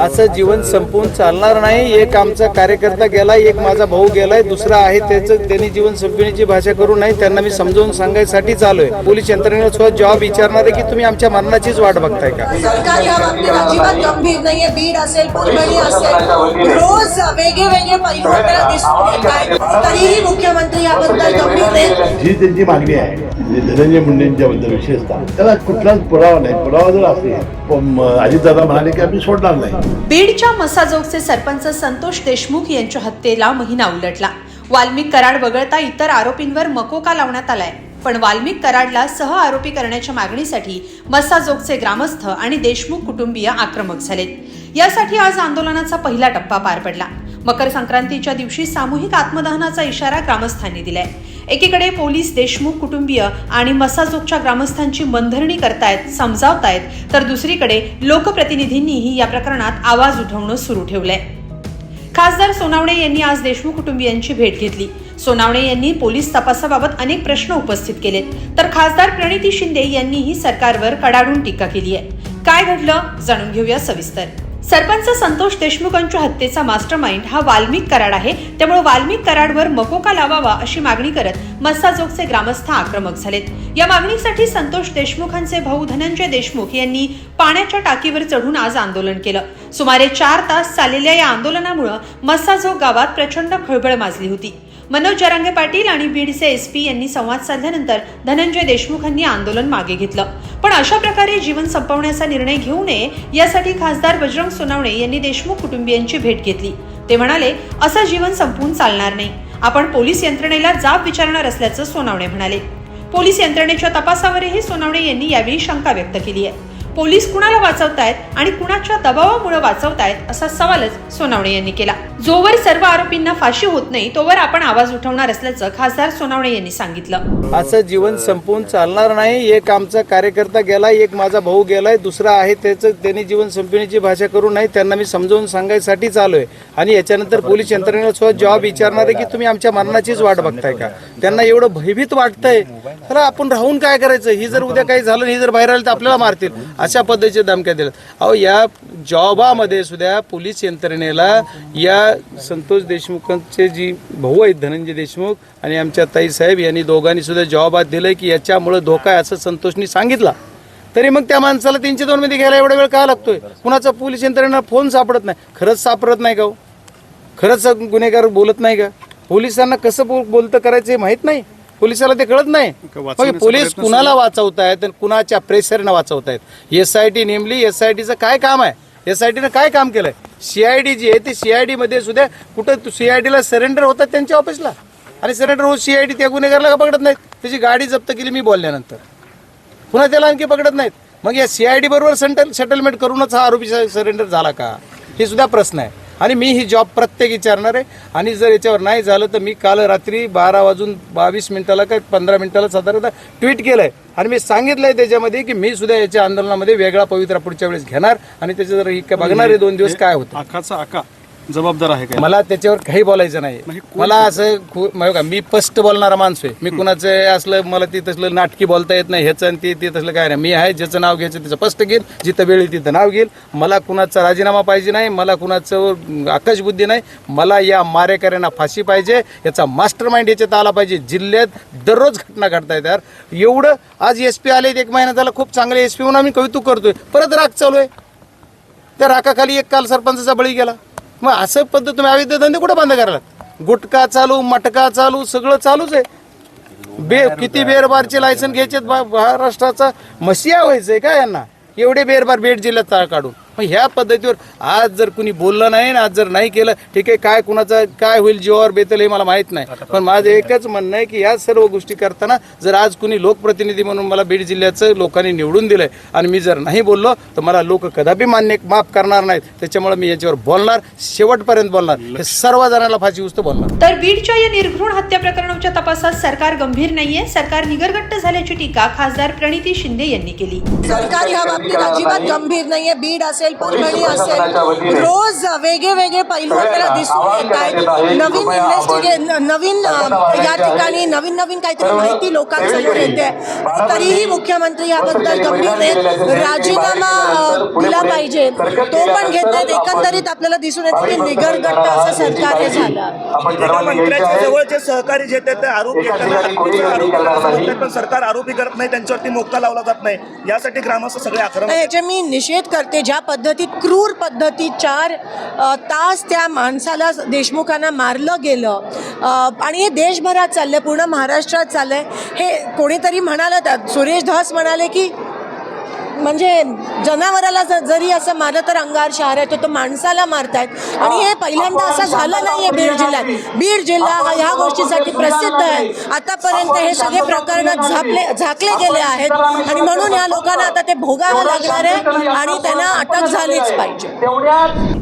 असं जीवन संपवून चालणार नाही. एक आमचा कार्यकर्ता गेलाय एक माझा भाऊ गेलाय दुसरा आहे त्याचं त्यांनी जीवन संपवण्याची भाषा करू नाही त्यांना मी समजावून सांगायसाठी चालू आहे. पोलीस यंत्रणेला सुद्धा जॉब विचारणार आहे की तुम्ही आमच्या मरणाचीच वाट बघताय का? सरकार या बाबतीत अजिबात गंभीर नाहीये बीड असेल परभणी असेल रोज वेगळे वेगळे पैलू आपल्याला दिसून येत आहेत तरीही मुख्यमंत्री याबद्दल गंभीर नाहीत. जी त्यांची मागणी आहे म्हणजे धनंजय मुंडेंच्या बद्दल विशेषतः त्याला कुठलाच पुरावा नाही. पुरावा जर असेल पण अजितदादा म्हणाले की आम्ही सोडणार नाही. बीडच्या मसाजोगचे सरपंच संतोष देशमुख यांच्या हत्येला महिना उलटला. वाल्मिक कराड वगळता इतर आरोपींवर मकोका लावण्यात आलाय. पण वाल्मिक कराडला सह आरोपी करण्याच्या मागणीसाठी मसाजोगचे ग्रामस्थ आणि देशमुख कुटुंबीय आक्रमक झालेत. यासाठी आज आंदोलनाचा पहिला टप्पा पार पडला. मकर संक्रांतीच्या दिवशी सामूहिक आत्मदहनाचा इशारा ग्रामस्थांनी दिलाय. एकीकडे पोलीस देशमुख कुटुंबीय आणि मसाजोगच्या ग्रामस्थांची मनधरणी करतायत समजावतायत तर दुसरीकडे लोकप्रतिनिधींनीही या प्रकरणात आवाज उठवणं सुरू ठेवलंय. खासदार सोनावणे यांनी आज देशमुख कुटुंबियांची भेट घेतली. सोनावणे यांनी पोलीस तपासाबाबत अनेक प्रश्न उपस्थित केलेत तर खासदार प्रणिती शिंदे यांनीही सरकारवर कडाडून टीका केली आहे काय घडलं? जाणून घेऊया सविस्तर. सरपंच संतोष देशमुखांच्या हत्येचा मास्टर माइंड हा वाल्मिक कराड आहे. त्यामुळे वाल्मिक कराडवर मकोका लावावा अशी मागणी करत मस्साजोगचे ग्रामस्थ आक्रमक झालेत. या मागणीसाठी संतोष देशमुखांचे भाऊ धनंजय देशमुख यांनी पाण्याच्या टाकीवर चढून आज आंदोलन केलं. सुमारे चार तास चाललेल्या या आंदोलनामुळे मस्साजोग गावात प्रचंड खळबळ माजली होती. मनोज जरांगे पाटील आणि बीडचे एसपी यांनी संवाद साधल्यानंतर धनंजय देशमुखांनी आंदोलन मागे घेतलं. पण अशा प्रकारे जीवन संपवण्याचा निर्णय घेऊ नये यासाठी खासदार बजरंग सोनावणे यांनी देशमुख कुटुंबियांची भेट घेतली. ते म्हणाले असं जीवन संपवून चालणार नाही. आपण पोलीस यंत्रणेला जाब विचारणार असल्याचं सोनावणे म्हणाले. पोलीस यंत्रणेच्या तपासावरही सोनावणे यांनी यावेळी शंका व्यक्त केली आहे. पोलीस कुणाला वाचवतायत आणि कुणाच्या दबावामुळे वाचवतायत असा सवालच सोनावणे यांनी केला. जोवर सर्व आरोपींना फाशी होत नाही तोवर आपण आवाज उठवणार असल्याचं खासदार सोनावणे यांनी सांगितलं. असं जीवन संपवून चालणार नाही. एक आमचा कार्यकर्ता गेला एक माझा भाऊ गेलाय दुसरा आहे त्याचं त्यांनी जीवन संपवण्याची भाषा करू नाही त्यांना मी समजावून सांगायसाठी चालू आहे आणि याच्यानंतर पोलीस यंत्रणेला सुद्धा जॉब विचारणार आहे की तुम्ही आमच्या मरणाचीच वाट बघताय का? त्यांना एवढं भयभीत वाटतंय. तर आपण राहून काय करायचं? ही जर उद्या काही झालं ही जर बाहेर आलं तर आपल्याला मारतील. अशा पद्धतीच्या धमक्या दिल्या अहो या जॉबामध्ये सुद्धा पोलीस यंत्रणेला या संतोष देशमुखांचे जी भाऊ आहेत धनंजय देशमुख आणि आमच्या ताई साहेब यांनी दोघांनी सुद्धा जॉबात दिलंय की याच्यामुळे धोका आहे असं संतोषनी सांगितला. तरी मग त्या माणसाला तीनशे दोन मध्ये घ्यायला एवढा वेळ का लागतोय? कुणाचा पोलीस यंत्रणेला फोन सापडत नाही. खरंच सापडत नाही का हो? खरंच गुन्हेगार बोलत नाही का? पोलिसांना कसं बोल- बोलतं करायचं हे माहीत नाही? पोलिसाला ते कळत नाही. मग पोलीस कुणाला वाचवतायत आणि कुणाच्या प्रेशरनं वाचवतायत? एस आय टी नेमली एस आय टीचं काय काम आहे? एस आय टीनं काय काम केलंय? सीआयडी जी आहे ते सीआयडी मध्ये सुद्धा कुठं सीआयडीला सरेंडर होतात त्यांच्या ऑफिसला आणि सरेंडर होत सीआयडी त्या गुन्हेगारला का पकडत नाहीत? त्याची गाडी जप्त केली मी बोलल्यानंतर. पुन्हा त्याला आणखी पकडत नाहीत. मग या सीआयडी बरोबर सेटल सेटलमेंट करूनच हा आरोपी सरेंडर झाला का? हे सुद्धा प्रश्न आहे. आणि मी ही जॉब प्रत्येक विचारणार आहे. आणि जर याच्यावर नाही झालं तर मी काल रात्री बारा वाजून बावीस मिनिटाला काय पंधरा मिनिटाला साधारणतः ट्विट केलंय. आणि मी सांगितलंय त्याच्यामध्ये की मी सुद्धा याच्या आंदोलनामध्ये वेगळा पवित्रा पुढच्या वेळेस घेणार. आणि त्याचं जर बघणार आहे दोन दिवस काय होतं. आकाचा आका. जबाबदार आहे काय? मला त्याच्यावर काही बोलायचं नाही. मला असं खू- म्हणजे का, मी स्पष्ट बोलणारा माणूस आहे. मी कुणाचं असलं मला ते तसलं नाटकी बोलता येत नाही. ह्याचं आणि ते ते तसलं काय नाही. मी आहे ज्याचं नाव घ्यायचं त्याचं स्पष्ट घेईल. जिथं वेळ येईल तिथं नाव घेईल. मला कुणाचा राजीनामा पाहिजे नाही. मला कुणाचं आकाशबुद्धी नाही. मला या मारेकऱ्यांना फाशी पाहिजे. याचा मास्टर माइंड याच्यात आला पाहिजे. जिल्ह्यात दररोज घटना घडतायत यार. एवढं आज एस पी आले एक महिना झाला खूप चांगले एस पी म्हणून आम्ही कौतुक करतोय. परत राग चालू आहे. त्या राखाखाली एक काल सरपंचाचा बळी गेला. मग असं पद्धत तुम्ही अवैध धंदे कुठं बंद करायला गुटखा चालू मटका चालू सगळं चालूच आहे. बे किती बेरबारचे लायसन घ्यायचे महाराष्ट्राचा? मसिया व्हायचंय का यांना? एवढे बेरबार बेड जिल्ह्यात काढून. मग ह्या पद्धतीवर आज जर कुणी बोललं नाही ना आज जर नाही केलं ठीक आहे काय कुणाचं काय होईल जीवावर बेतल हे मला माहीत नाही. पण माझं एकच म्हणणं आहे की या सर्व गोष्टी करताना जर आज कुणी लोकप्रतिनिधी म्हणून मला बीड जिल्ह्याचं लोकांनी निवडून दिलंय आणि मी जर नाही बोललो तर मला लोक कदापि मान्य माफ करणार नाहीत. त्याच्यामुळे मी याच्यावर बोलणार शेवटपर्यंत बोलणार. हे सर्व जणांना फाशी उचतो बोलणार. तर बीडच्या या निर्घृण हत्या प्रकरणाच्या तपासात सरकार गंभीर नाहीये. सरकार निगरगट्ट झाल्याची टीका खासदार प्रणिती शिंदे यांनी केली. सरकार या बाबतीत अजिबात गंभीर नाहीये. बीड असेल पुरवणी असेल. रोज वेगळे वेगळे पैलू आपल्याला दिसून येत आहेत. नवीन इन्व्हेस्टिगे नवीन या ठिकाणी नवीन नवीन काहीतरी माहिती लोकांसमोर येते. तरीही मुख्यमंत्री याबद्दल गंभीर राजीनामा दिला पाहिजे. तो पण घेत नाहीत एकंदरीत आपल्याला दिसून येतं की निगरगट्ट असं सरकार हे झालं. मंत्र्याच्या जवळ जे सहकारी जे आहेत ते आरोप पण सरकार आरोपी करत नाही त्यांच्यावरती मोक्का लावला जात नाही. यासाठी ग्रामस्थ सगळे आक्रमक नाही, याचे मी निषेध करते. ज्या पद्धतीत क्रूर पद्धतीत चार तास त्या माणसाला देशमुखांना मारलं गेलं. आणि हे देशभरात चाललं पूर्ण महाराष्ट्रात चाललंय. हे कोणीतरी म्हणालं त्यात सुरेश धस म्हणाले की म्हणजे जनावराला ज- जरी असं मारलं तर अंगार शहर आहे तो तो माणसाला मारतायत. आणि हे पहिल्यांदा असं झालं नाहीये बीड जिल्ह्यात. बीड जिल्हा हा ह्या गोष्टीसाठी प्रसिद्ध आहे. आतापर्यंत हे सगळे प्रकरण झापले झाकले गेले आहेत. आणि म्हणून या लोकांना आता ते भोगावं लागणार आहे आणि त्यांना अटक झालीच पाहिजे.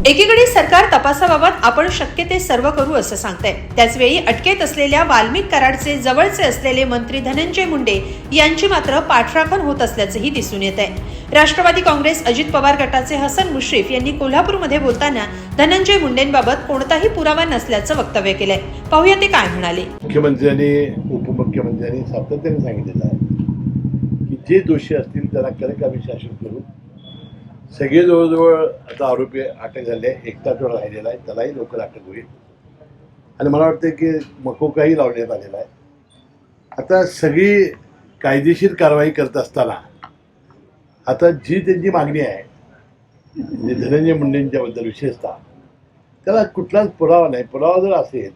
एकीकडे सरकार तपासाबाबत आपण शक्य ते सर्व करू असं सांगतंय. त्याचवेळी अटकेत असलेल्या वाल्मिक कराडचे जवळचे असलेले मंत्री धनंजय मुंडे यांची मात्र पाठराखण होत असल्याचंही दिसून येत आहे राष्ट्रवादी काँग्रेस अजित पवार गटाचे हसन मुश्रीफ यांनी कोल्हापूरमध्ये बोलताना धनंजय मुंडेंबाबत कोणताही पुरावा नसल्याचं वक्तव्य केलंय. पाहूया ते काय म्हणाले. मुख्यमंत्र्यांनी उपमुख्यमंत्र्यांनी सातत्याने सांगितलेलं आहे की जे दोषी असतील त्यांना कडक आम्ही शासन करू. सगळे जवळजवळ आता आरोपी अटक झाले एकटा जो राहिलेला आहे त्यालाही लवकर अटक होईल. आणि मला वाटतं की मकोकाही लावण्यात आलेला आहे. आता सगळी कायदेशीर कारवाई करत असताना आता जी त्यांची मागणी आहे म्हणजे धनंजय मुंडेंच्याबद्दल विशेषतः त्याला कुठलाच पुरावा नाही. पुरावा जर असेल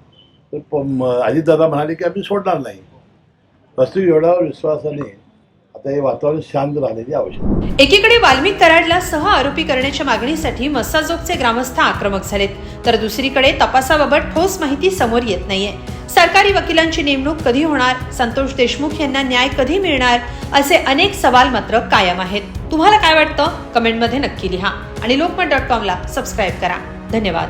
तर प- अजितदादा म्हणाले की आम्ही सोडणार नाही. वास्तविक एवढा विश्वासाने आता हे वातावरण शांत राहण्याची आवश्यकता एकीकडे वाल्मिक कराडला सह आरोपी करण्याच्या मागणीसाठी मस्साजोगचे ग्रामस्थ आक्रमक झालेत. तर दुसरीकडे तपासाबाबत ठोस माहिती समोर येत नाहीये. सरकारी वकिलांची नेमणूक कधी होणार? संतोष देशमुख यांना न्याय कधी मिळणार? असे अनेक सवाल मात्र कायम आहेत. तुम्हाला काय वाटतं? कमेंटमध्ये नक्की लिहा. आणि लोकमत डॉट कॉमला सबस्क्राईब करा. धन्यवाद.